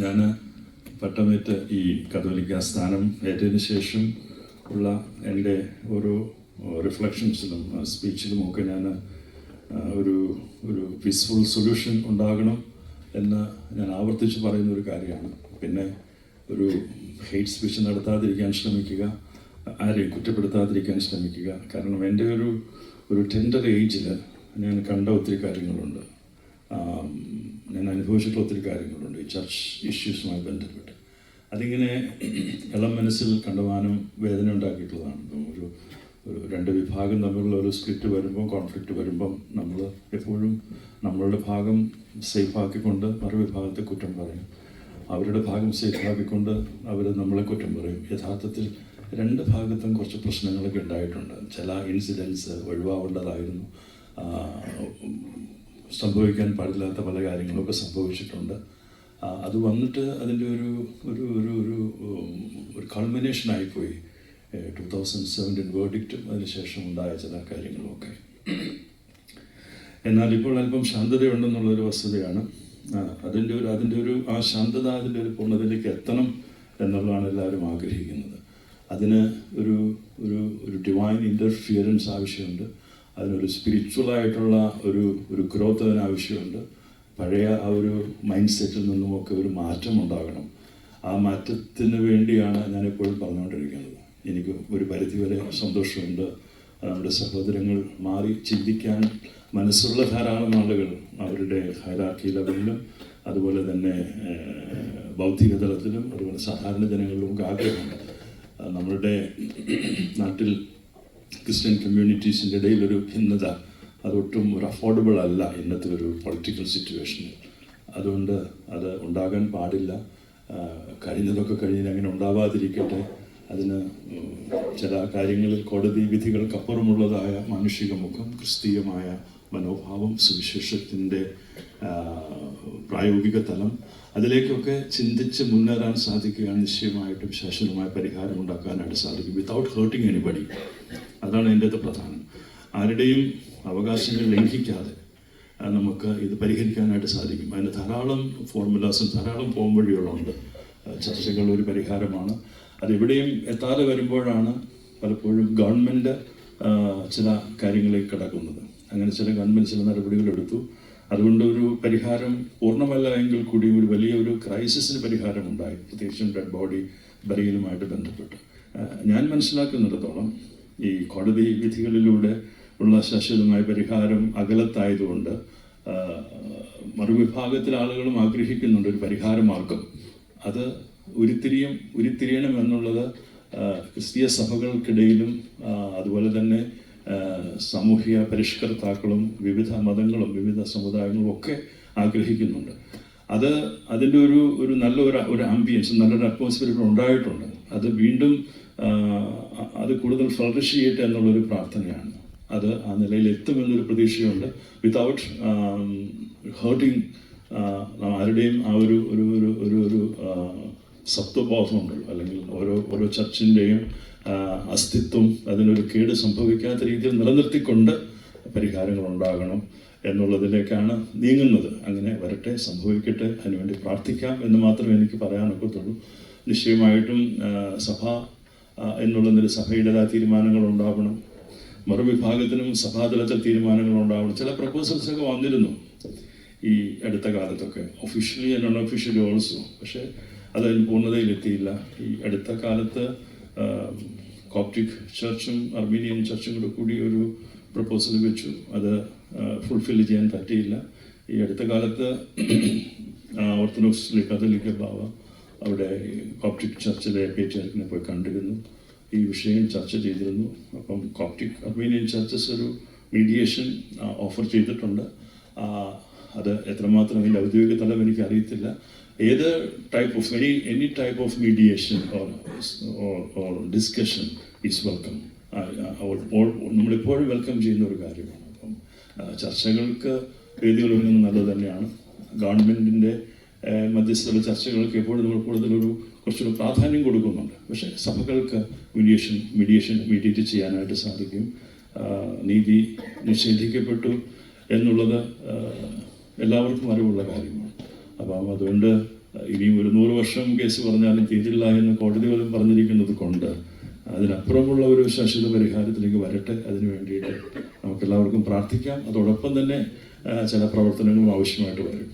ഞാൻ പട്ടമേറ്റ് ഈ കത്തോലിക്ക സ്ഥാനം ഏറ്റതിന് ശേഷം ഉള്ള എന്റെ ഓരോ റിഫ്ലക്ഷൻസിലും സ്പീച്ചിലും ഒക്കെ ഞാൻ ഒരു ഒരു പീസ്ഫുൾ സൊല്യൂഷൻ ഉണ്ടാകണം എന്ന് ഞാൻ ആവർത്തിച്ച് പറയുന്ന ഒരു കാര്യമാണ്. പിന്നെ ഒരു ഹെയ്റ്റ് സ്പീച്ച് നടത്താതിരിക്കാൻ ശ്രമിക്കുക ആരെയും കുറ്റപ്പെടുത്താതിരിക്കാൻ ശ്രമിക്കുക. കാരണം എന്റെ ഒരു ഒരു ടെൻഡർ ഏജിൽ ഞാൻ കണ്ട ഒത്തിരി കാര്യങ്ങളുണ്ട്. ഞാൻ അനുഭവിച്ചിട്ടുള്ള ഒത്തിരി കാര്യങ്ങളുണ്ട്. ഈ ചർച്ച് ഇഷ്യൂസുമായി ബന്ധപ്പെട്ട്. അതിങ്ങനെ ഇളം മനസ്സിൽ കണ്ടമാനം വേദന ഉണ്ടാക്കിയിട്ടുള്ളതാണ്. ഒരു രണ്ട് വിഭാഗം തമ്മിലുള്ള ഒരു സ്ക്രിപ്റ്റ് വരുമ്പോൾ കോൺഫ്ലിക്റ്റ് വരുമ്പം നമ്മൾ എപ്പോഴും നമ്മളുടെ ഭാഗം സേഫാക്കിക്കൊണ്ട് മറുവിഭാഗത്തെ കുറ്റം പറയും. അവരുടെ ഭാഗം സേഫാക്കിക്കൊണ്ട് അവർ നമ്മളെ കുറ്റം പറയും. യഥാർത്ഥത്തിൽ രണ്ട് ഭാഗത്തും കുറച്ച് പ്രശ്നങ്ങളൊക്കെ ഉണ്ടായിട്ടുണ്ട്. ചില ഇൻസിഡൻസ് ഒഴിവാവേണ്ടതായിരുന്നു. സംഭവിക്കാൻ പാടില്ലാത്ത പല കാര്യങ്ങളൊക്കെ സംഭവിച്ചിട്ടുണ്ട്. അത് വന്നിട്ട് അതിന്റെ ഒരു ഒരു ഒരു ഒരു ഒരു കൾമിനേഷൻ ആയിപ്പോയി. ടു തൗസൻഡ് സെവന്റീൻ വേർഡിക്റ്റും അതിനുശേഷം ഉണ്ടായ ചില കാര്യങ്ങളുമൊക്കെ എന്നാൽ ഇപ്പോൾ അല്പം ശാന്തതയുണ്ടെന്നുള്ളൊരു വസ്തുതയാണ്. അതിന്റെ ഒരു അതിന്റെ ഒരു ആ ശാന്തത അതിന്റെ ഒരു പൂർണതയിലേക്ക് എത്തണം എന്നുള്ളതാണ് എല്ലാവരും ആഗ്രഹിക്കുന്നത്. അതിന് ഒരു ഒരു ഒരു ഡിവൈൻ ഇന്റർഫിയറൻസ് ആവശ്യമുണ്ട്. അതിനൊരു സ്പിരിച്വലായിട്ടുള്ള ഒരു ഒരു ഗ്രോത്ത് അതിനാവശ്യമുണ്ട്. പഴയ ആ ഒരു മൈൻഡ് സെറ്റിൽ നിന്നുമൊക്കെ ഒരു മാറ്റം ഉണ്ടാകണം. ആ മാറ്റത്തിന് വേണ്ടിയാണ് ഞാനിപ്പോഴും പറഞ്ഞുകൊണ്ടിരിക്കുന്നത്. എനിക്ക് ഒരു പരിധിവരെ സന്തോഷമുണ്ട്. നമ്മുടെ സഹോദരങ്ങൾ മാറി ചിന്തിക്കാൻ മനസ്സുള്ള ധാരാളം ആളുകൾ അവരുടെ ഹൈറാക്കി ലെവലിലും അതുപോലെ തന്നെ ബൗദ്ധിക തലത്തിലും അതുപോലെ സാധാരണ ജനങ്ങളിലും ഒക്കെ ആഗ്രഹമുണ്ട്. നമ്മളുടെ നാട്ടിൽ ക്രിസ്ത്യൻ കമ്മ്യൂണിറ്റീസിന്റെ ഇടയിൽ ഒരു ഭിന്നത അതൊട്ടും ഒരു അഫോർഡബിൾ അല്ല ഇന്നത്തെ ഒരു പൊളിറ്റിക്കൽ സിറ്റുവേഷനിൽ അതുകൊണ്ട് അത് ഉണ്ടാകാൻ പാടില്ല. കഴിഞ്ഞതൊക്കെ കഴിഞ്ഞ് അങ്ങനെ ഉണ്ടാവാതിരിക്കട്ടെ. അതിന് ചില കാര്യങ്ങളിൽ കോടതി വിധികൾക്കപ്പുറമുള്ളതായ മാനുഷിക മുഖം ക്രിസ്തീയമായ മനോഭാവം സുവിശേഷത്തിന്റെ പ്രായോഗിക തലം അതിലേക്കൊക്കെ ചിന്തിച്ച് മുന്നേറാൻ സാധിക്കുകയാണ് നിശ്ചയമായിട്ടും ശാശ്വതമായ പരിഹാരം ഉണ്ടാക്കാനായിട്ട് സാധിക്കും. വിത്തൗട്ട് ഹേർട്ടിങ് എനിബഡി അതാണ് എന്റെ പ്രധാനം. ആരുടെയും അവകാശങ്ങൾ ലംഘിക്കാതെ നമുക്ക് ഇത് പരിഹരിക്കാനായിട്ട് സാധിക്കും. അതിന് ധാരാളം ഫോർമുലാസും ധാരാളം പോകും വഴികളുണ്ട്. ചർച്ചകൾ ഒരു പരിഹാരമാണ്. അതെവിടെയും എത്താതെ വരുമ്പോഴാണ് പലപ്പോഴും ഗവൺമെന്റ് ചില കാര്യങ്ങളിൽ കിടക്കുന്നത്. അങ്ങനെ ചില ഗവൺമെന്റ് ചില നടപടികൾ എടുത്തു. അതുകൊണ്ട് ഒരു പരിഹാരം പൂർണമല്ല എങ്കിൽ കൂടി ഒരു വലിയ ഒരു ക്രൈസിസിന് പരിഹാരം ഉണ്ടായി പ്രത്യേകിച്ചും ഡെഡ് ബോഡി ബറിയലുമായിട്ട് ബന്ധപ്പെട്ട്. ഞാൻ മനസ്സിലാക്കുന്നിടത്തോളം ഈ കോടതി വിധികളിലൂടെ ഉള്ള ശാശ്വതമായ പരിഹാരം അകലത്തായതുകൊണ്ട് മറുവിഭാഗത്തിലെ ആളുകളും ആഗ്രഹിക്കുന്നുണ്ട് ഒരു പരിഹാര മാർഗം അത് ഉരുത്തിരിയും ഉരുത്തിരിയണം എന്നുള്ളത് ക്രിസ്തീയ സഭകൾക്കിടയിലും അതുപോലെ തന്നെ സാമൂഹിക പരിഷ്കർത്താക്കളും വിവിധ മതങ്ങളും വിവിധ സമുദായങ്ങളും ഒക്കെ ആഗ്രഹിക്കുന്നുണ്ട്. അത് അതിന്റെ ഒരു ഒരു നല്ല ഒരു ഒരു ആംബിയൻസ് നല്ലൊരു അറ്റ്മോസ്ഫിയർ ഇവിടെ ഉണ്ടായിട്ടുണ്ട്. അത് വീണ്ടും അത് കൂടുതൽ ഫ്ലറിഷ് ചെയ്യട്ടെ എന്നുള്ളൊരു പ്രാർത്ഥനയാണ്. അത് ആ നിലയിൽ എത്തുമെന്നൊരു പ്രതീക്ഷയുണ്ട്. വിതൗട്ട് ഹേർട്ടിങ് ആരുടെയും ആ ഒരു ഒരു ഒരു ഒരു സത്വബോധമുണ്ടല്ലോ. അല്ലെങ്കിൽ ഓരോ ഓരോ ചർച്ചിന്റെയും അസ്തിത്വം അതിനൊരു കേട് സംഭവിക്കാത്ത രീതിയിൽ നിലനിർത്തിക്കൊണ്ട് പരിഹാരങ്ങൾ ഉണ്ടാകണം എന്നുള്ളതിലേക്കാണ് നീങ്ങുന്നത്. അങ്ങനെ വരട്ടെ സംഭവിക്കട്ടെ അതിനുവേണ്ടി പ്രാർത്ഥിക്കാം എന്ന് മാത്രമേ എനിക്ക് പറയാനൊക്കത്തുള്ളൂ. നിശ്ചയമായിട്ടും സഭ എന്നുള്ള നില സഭയുടേതായ തീരുമാനങ്ങൾ ഉണ്ടാവണം മറുവിഭാഗത്തിനും സഭാതലത്തിൽ തീരുമാനങ്ങൾ ഉണ്ടാവണം ചില പ്രപ്പോസൽസൊക്കെ വന്നിരുന്നു ഈ അടുത്ത കാലത്തൊക്കെ. Officially and non officially also പക്ഷേ അത് അതിന് പൂർണതയിലെത്തിയില്ല. ഈ അടുത്ത കാലത്ത് കോപ്റ്റിക് ചർച്ചും അർമീനിയൻ ചർച്ചും കൂടെ കൂടി ഒരു പ്രപ്പോസൽ വെച്ചു. അത് ഫുൾഫിൽ ചെയ്യാൻ പറ്റിയില്ല. ഈ അടുത്ത കാലത്ത് ഓർത്തഡോക്സ് കത്തോലിക്ക ബാവ അവിടെ കോപ്റ്റിക് ചർച്ചിലെ പേറ്റിയാർക്കിനെ പോയി കണ്ടിരുന്നു. ഈ വിഷയം ചർച്ച ചെയ്തിരുന്നു. അപ്പം കോപ്റ്റിക് അർമീനിയൻ ചർച്ചസ് ഒരു മീഡിയേഷൻ ഓഫർ ചെയ്തിട്ടുണ്ട്. അത് എത്രമാത്രം അതിന്റെ ഔദ്യോഗിക തലം എനിക്ക് അറിയത്തില്ല ഏത് type of any any type of mediation or discussion is welcome നമ്മളെപ്പോഴും വെൽക്കം ചെയ്യുന്ന ഒരു കാര്യമാണ്. അപ്പം ചർച്ചകൾക്ക് വേദികൾ ഒരുങ്ങുന്നത് നല്ലത് തന്നെയാണ്. ഗവൺമെന്റിന്റെ മധ്യസ്ഥത ചർച്ചകൾക്ക് എപ്പോഴും നമ്മൾ കൂടുതലൊരു കുറച്ചുകൂടി പ്രാധാന്യം കൊടുക്കുന്നുണ്ട്. പക്ഷേ സഭകൾക്ക് മീഡിയേഷൻ മീഡിയേഷൻ മീഡിയേറ്റ് ചെയ്യാനായിട്ട് സാധിക്കും. നീതി നിഷേധിക്കപ്പെട്ടു എന്നുള്ളത് എല്ലാവർക്കും അറിവുള്ള കാര്യമാണ്. അപ്പം അതുകൊണ്ട് ഇനിയും ഒരു നൂറ് വർഷം കേസ് പറഞ്ഞാലും തീരില്ല എന്ന് കോടതി പോലും പറഞ്ഞിരിക്കുന്നത് കൊണ്ട് അതിനപ്പുറമുള്ള ഒരു ശാശ്വത പരിഹാരത്തിലേക്ക് വരട്ടെ. അതിനു വേണ്ടിയിട്ട് നമുക്കെല്ലാവർക്കും പ്രാർത്ഥിക്കാം. അതോടൊപ്പം തന്നെ ചില പ്രവർത്തനങ്ങളും ആവശ്യമായിട്ട് വരും.